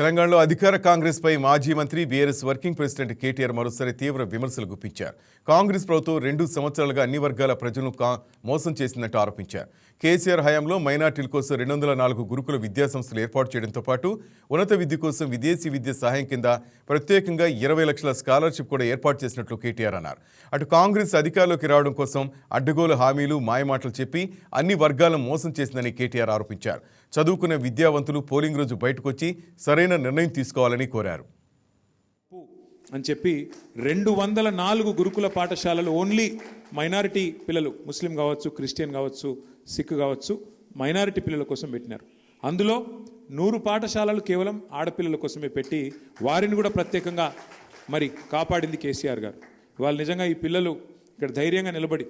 తెలంగాణలో అధికార కాంగ్రెస్ పై మాజీ మంత్రి బీఆర్ఎస్ వర్కింగ్ ప్రెసిడెంట్ కేటీఆర్ మరోసారి తీవ్ర విమర్శలు గుప్పించారు. కాంగ్రెస్ ప్రభుత్వం రెండు సంవత్సరాలుగా అన్ని వర్గాల ప్రజలను మోసం చేసిందంటూ ఆరోపించారు. కేసీఆర్ హయాంలో మైనార్టీల కోసం రెండు వందల నాలుగు గురుకుల విద్యాసంస్థలు ఏర్పాటు చేయడంతో పాటు ఉన్నత విద్య కోసం విదేశీ విద్య సహాయం కింద ప్రత్యేకంగా ఇరవై లక్షల స్కాలర్షిప్ కూడా ఏర్పాటు చేసినట్లు కేటీఆర్ అన్నారు. అటు కాంగ్రెస్ అధికారంలోకి రావడం కోసం అడ్డగోలు హామీలు మాయమాటలు చెప్పి అన్ని వర్గాలను మోసం చేసిందని కేటీఆర్ ఆరోపించారు. చదువుకున్న విద్యావంతులు పోలింగ్ రోజు బయటకొచ్చి సరైన నిర్ణయం తీసుకోవాలని కోరారు. అని చెప్పి రెండు వందల నాలుగు గురుకుల పాఠశాలలు ఓన్లీ మైనారిటీ పిల్లలు ముస్లిం కావచ్చు క్రిస్టియన్ కావచ్చు సిక్ కావచ్చు మైనారిటీ పిల్లల కోసం పెట్టినారు. అందులో నూరు పాఠశాలలు కేవలం ఆడపిల్లల కోసమే పెట్టి వారిని కూడా ప్రత్యేకంగా మరి కాపాడింది కేసీఆర్ గారు. వాళ్ళు నిజంగా ఈ పిల్లలు ఇక్కడ ధైర్యంగా నిలబడి